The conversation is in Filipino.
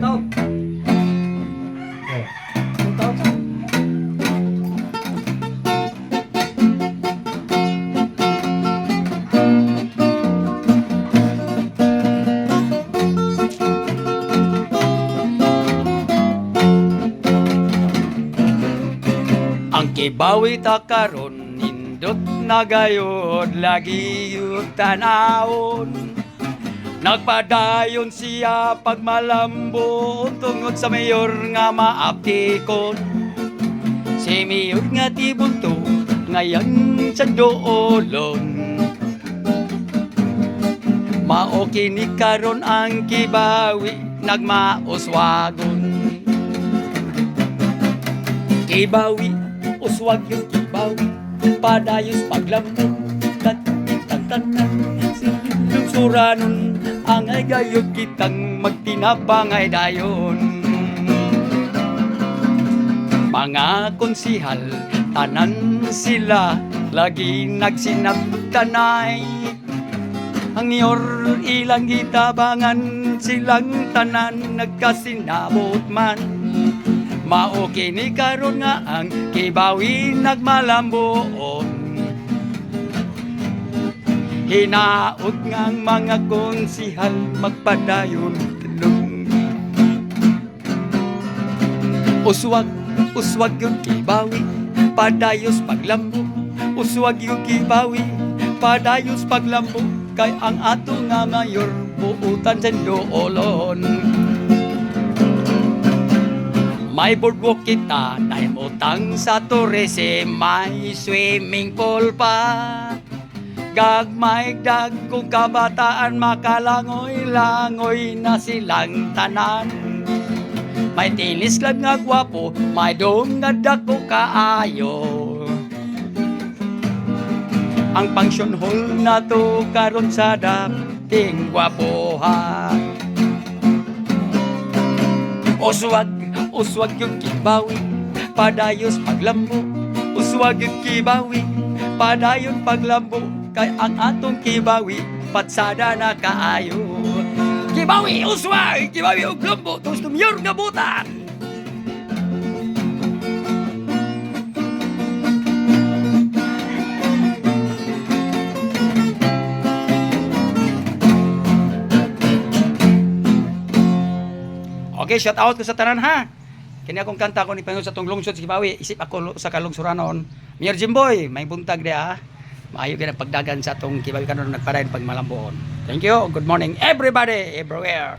shout out. Shout out. Ang kibawi ta karon nindot na gayod lagi yung tanawon Nagpadayon siya pagmalambo tungod sa mayor nga maaptikon Si mayor nga tibunto ngayon sa doolon. Mao kini karon ang kibawi nagmauswagon. Kibawi, uswag yung kibawi Padayos paglambo Tatitatanan Silong suranon Ang ay gayod kitang magtinapang ay dayon. Mga konsihal Tanan sila Lagi nagsinagtanay. Ang niyor ilang gitabangan Silang tanan nagkasinabot man. Mao kini karon nga ang kibawi nagmalambuon Hinaot nga ang mga konsihal magpadayon tulong. Uswag, uswag yung kibawi Padayos paglambo. Uswag yung kibawi Padayos paglambo Kay ang ato nga mayor Buutan sa doolon may boardwalk kita, dahil utang sa tourism, may swimming pool pa. Gagmay dag kung kabataan makalangoy-langoy na silang tanan. May tinis lang nga gwapo, may dong nga dako kaayo. Ang function hall na to karon sa dating gwapohan. Uswag, uswag yung kibawi Padayos paglambo Uswag yung kibawi Padayon paglambo Kay ang atong kibawi Patsada na kaayo Kibawi, uswag! Kibawi, uglambo Gusto miyor nga butan Okay, shout out ko sa tanan ha. Kini akong kanta ko ni Panginoon sa tong lungsod sa Kibawi. Isip ako sa kalungsuranon. Mayor Jimboy, may buntag di ha. Maayo gyud pagdagan sa tong Kibawi kanon nagpadayon pag malambuon. Thank you. Good morning everybody everywhere.